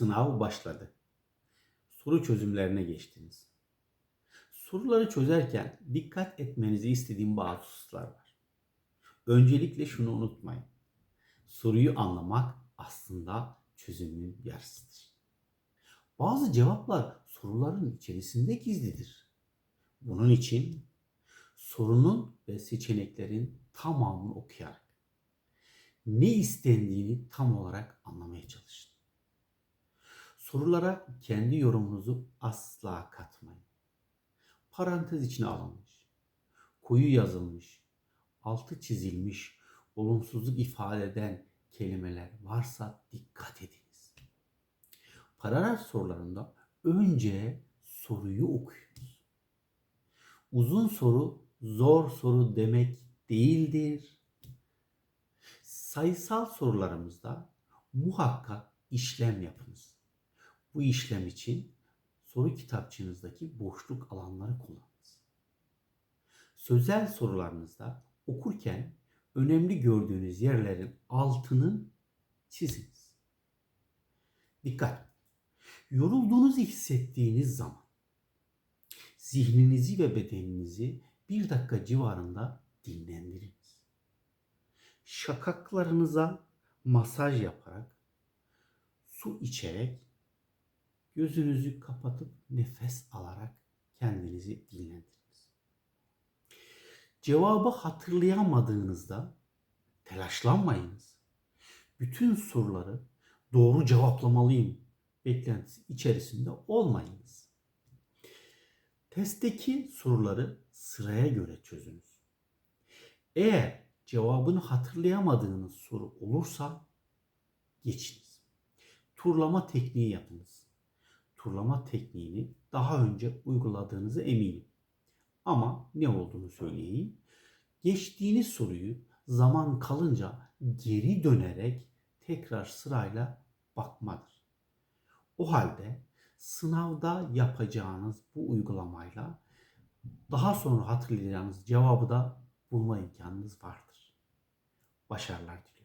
Sınav başladı. Soru çözümlerine geçtiniz. Soruları çözerken dikkat etmenizi istediğim bazı hususlar var. Öncelikle şunu unutmayın. Soruyu anlamak aslında çözümün yarısıdır. Bazı cevaplar soruların içerisinde gizlidir. Bunun için sorunun ve seçeneklerin tamamını okuyarak ne istendiğini tam olarak anlamaya çalışın. Sorulara kendi yorumunuzu asla katmayın. Parantez içine alınmış, koyu yazılmış, altı çizilmiş, olumsuzluk ifade eden kelimeler varsa dikkat ediniz. Paragraf sorularında önce soruyu okuyunuz. Uzun soru zor soru demek değildir. Sayısal sorularımızda muhakkak işlem yapınız. Bu işlem için soru kitapçığınızdaki boşluk alanları kullanınız. Sözel sorularınızda okurken önemli gördüğünüz yerlerin altını çiziniz. Dikkat! Yorulduğunuzu hissettiğiniz zaman zihninizi ve bedeninizi bir dakika civarında dinlendiriniz. Şakaklarınıza masaj yaparak, su içerek, gözünüzü kapatıp nefes alarak kendinizi dinlendiriniz. Cevabı hatırlayamadığınızda telaşlanmayınız. Bütün soruları doğru cevaplamalıyım beklentisi içerisinde olmayınız. Testteki soruları sıraya göre çözünüz. Eğer cevabını hatırlayamadığınız soru olursa geçiniz. Turlama tekniği yapınız. Turlama tekniğini daha önce uyguladığınızı eminim. Ama ne olduğunu söyleyeyim. Geçtiğiniz soruyu zaman kalınca geri dönerek tekrar sırayla bakmadır. O halde sınavda yapacağınız bu uygulamayla daha sonra hatırlayacağınız cevabı da bulma imkanınız vardır. Başarılar diliyorum.